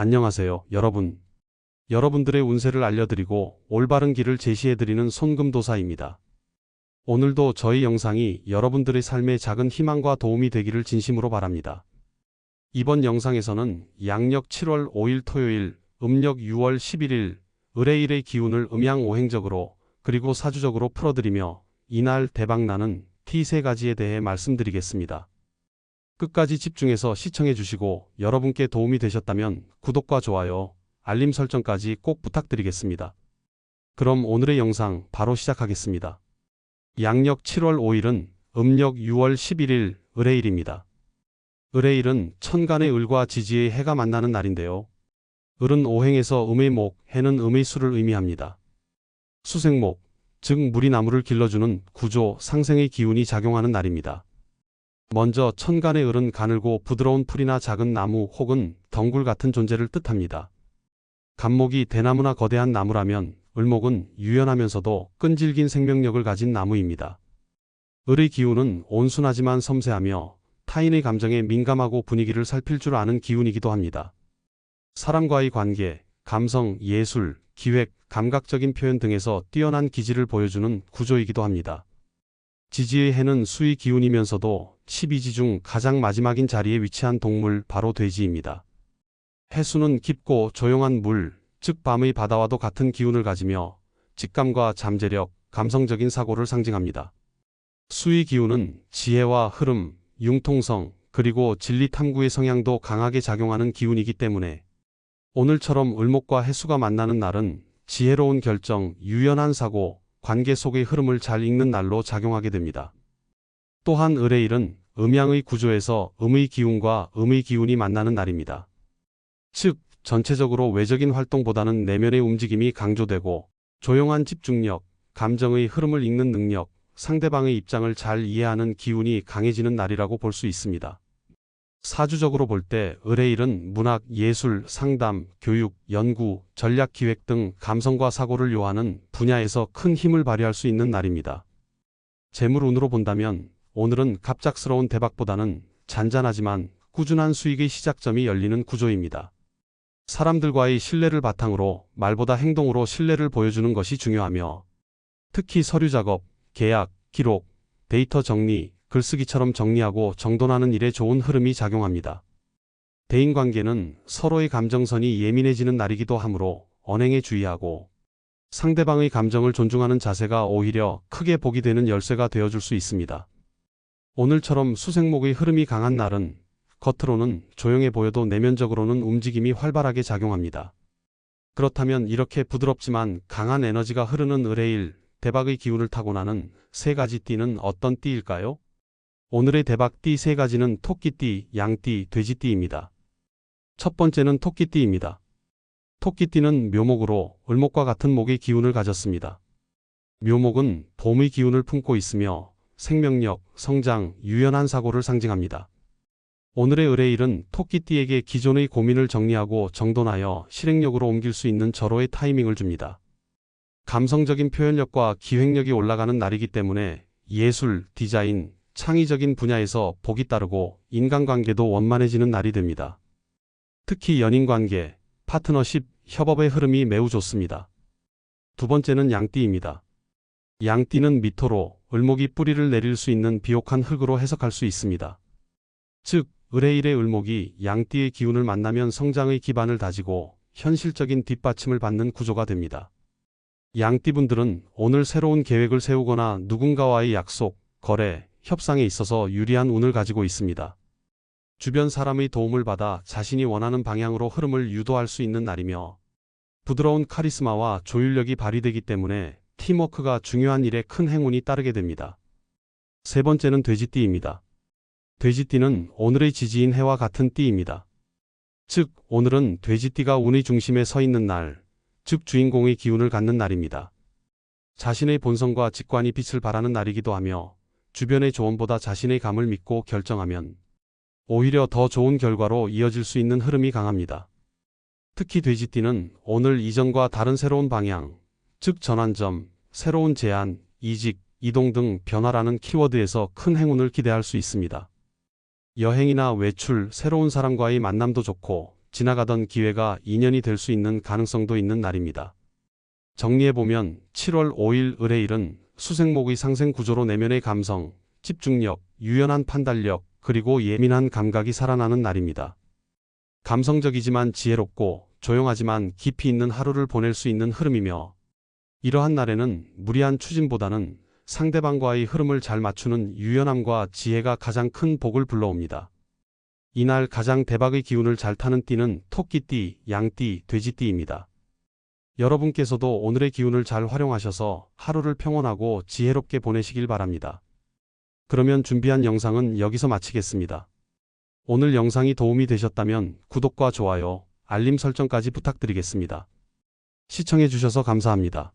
안녕하세요, 여러분. 여러분들의 운세를 알려드리고 올바른 길을 제시해드리는 손금도사입니다. 오늘도 저희 영상이 여러분들의 삶에 작은 희망과 도움이 되기를 진심으로 바랍니다. 이번 영상에서는 양력 7월 5일 토요일, 음력 6월 11일, 의뢰일의 기운을 음양오행적으로 그리고 사주적으로 풀어드리며 이날 대박나는 T 세 가지에 대해 말씀드리겠습니다. 끝까지 집중해서 시청해 주시고 여러분께 도움이 되셨다면 구독과 좋아요, 알림 설정까지 꼭 부탁드리겠습니다. 그럼 오늘의 영상 바로 시작하겠습니다. 양력 7월 5일은 음력 6월 11일 의뢰일입니다. 의뢰일은 천간의 을과 지지의 해가 만나는 날인데요. 을은 오행에서 음의 목, 해는 음의 수를 의미합니다. 수생목, 즉 물이 나무를 길러주는 구조, 상생의 기운이 작용하는 날입니다. 먼저 천간의 을은 가늘고 부드러운 풀이나 작은 나무 혹은 덩굴 같은 존재를 뜻합니다. 간목이 대나무나 거대한 나무라면 을목은 유연하면서도 끈질긴 생명력을 가진 나무입니다. 을의 기운은 온순하지만 섬세하며 타인의 감정에 민감하고 분위기를 살필 줄 아는 기운이기도 합니다. 사람과의 관계, 감성, 예술, 기획, 감각적인 표현 등에서 뛰어난 기질을 보여주는 구조이기도 합니다. 지지의 해는 수의 기운이면서도 12지 중 가장 마지막인 자리에 위치한 동물 바로 돼지입니다. 해수는 깊고 조용한 물, 즉 밤의 바다와도 같은 기운을 가지며 직감과 잠재력, 감성적인 사고를 상징합니다. 수의 기운은 지혜와 흐름, 융통성, 그리고 진리 탐구의 성향도 강하게 작용하는 기운이기 때문에 오늘처럼 을목과 해수가 만나는 날은 지혜로운 결정, 유연한 사고, 관계 속의 흐름을 잘 읽는 날로 작용하게 됩니다. 또한 을의일은 음양의 구조에서 음의 기운과 음의 기운이 만나는 날입니다. 즉, 전체적으로 외적인 활동보다는 내면의 움직임이 강조되고 조용한 집중력, 감정의 흐름을 읽는 능력, 상대방의 입장을 잘 이해하는 기운이 강해지는 날이라고 볼 수 있습니다. 사주적으로 볼 때 의뢰일은 문학, 예술, 상담, 교육, 연구, 전략 기획 등 감성과 사고를 요하는 분야에서 큰 힘을 발휘할 수 있는 날입니다. 재물 운으로 본다면 오늘은 갑작스러운 대박보다는 잔잔하지만 꾸준한 수익의 시작점이 열리는 구조입니다. 사람들과의 신뢰를 바탕으로 말보다 행동으로 신뢰를 보여주는 것이 중요하며 특히 서류 작업, 계약, 기록, 데이터 정리, 글쓰기처럼 정리하고 정돈하는 일에 좋은 흐름이 작용합니다. 대인관계는 서로의 감정선이 예민해지는 날이기도 하므로 언행에 주의하고 상대방의 감정을 존중하는 자세가 오히려 크게 복이 되는 열쇠가 되어줄 수 있습니다. 오늘처럼 수생목의 흐름이 강한 날은 겉으로는 조용해 보여도 내면적으로는 움직임이 활발하게 작용합니다. 그렇다면 이렇게 부드럽지만 강한 에너지가 흐르는 의뢰일, 대박의 기운을 타고나는 세 가지 띠는 어떤 띠일까요? 오늘의 대박 띠 세 가지는 토끼띠, 양띠, 돼지띠입니다. 첫 번째는 토끼띠입니다. 토끼띠는 묘목으로 을목과 같은 목의 기운을 가졌습니다. 묘목은 봄의 기운을 품고 있으며 생명력, 성장, 유연한 사고를 상징합니다. 오늘의 의뢰일은 토끼띠에게 기존의 고민을 정리하고 정돈하여 실행력으로 옮길 수 있는 절호의 타이밍을 줍니다. 감성적인 표현력과 기획력이 올라가는 날이기 때문에 예술, 디자인, 창의적인 분야에서 복이 따르고 인간관계도 원만해지는 날이 됩니다. 특히 연인관계, 파트너십, 협업의 흐름이 매우 좋습니다. 두 번째는 양띠입니다. 양띠는 미토로 을목이 뿌리를 내릴 수 있는 비옥한 흙으로 해석할 수 있습니다. 즉, 을의일의 을목이 양띠의 기운을 만나면 성장의 기반을 다지고 현실적인 뒷받침을 받는 구조가 됩니다. 양띠분들은 오늘 새로운 계획을 세우거나 누군가와의 약속, 거래, 협상에 있어서 유리한 운을 가지고 있습니다. 주변 사람의 도움을 받아 자신이 원하는 방향으로 흐름을 유도할 수 있는 날이며 부드러운 카리스마와 조율력이 발휘되기 때문에 팀워크가 중요한 일에 큰 행운이 따르게 됩니다. 세 번째는 돼지띠입니다. 돼지띠는 오늘의 지지인 해와 같은 띠입니다. 즉, 오늘은 돼지띠가 운의 중심에 서 있는 날, 즉 주인공의 기운을 갖는 날입니다. 자신의 본성과 직관이 빛을 발하는 날이기도 하며 주변의 조언보다 자신의 감을 믿고 결정하면 오히려 더 좋은 결과로 이어질 수 있는 흐름이 강합니다. 특히 돼지띠는 오늘 이전과 다른 새로운 방향, 즉 전환점, 새로운 제안, 이직, 이동 등 변화라는 키워드에서 큰 행운을 기대할 수 있습니다. 여행이나 외출, 새로운 사람과의 만남도 좋고 지나가던 기회가 인연이 될 수 있는 가능성도 있는 날입니다. 정리해보면 7월 5일 을의일은 수생목의 상생 구조로 내면의 감성, 집중력, 유연한 판단력, 그리고 예민한 감각이 살아나는 날입니다. 감성적이지만 지혜롭고 조용하지만 깊이 있는 하루를 보낼 수 있는 흐름이며 이러한 날에는 무리한 추진보다는 상대방과의 흐름을 잘 맞추는 유연함과 지혜가 가장 큰 복을 불러옵니다. 이날 가장 대박의 기운을 잘 타는 띠는 토끼띠, 양띠, 돼지띠입니다. 여러분께서도 오늘의 기운을 잘 활용하셔서 하루를 평온하고 지혜롭게 보내시길 바랍니다. 그러면 준비한 영상은 여기서 마치겠습니다. 오늘 영상이 도움이 되셨다면 구독과 좋아요, 알림 설정까지 부탁드리겠습니다. 시청해주셔서 감사합니다.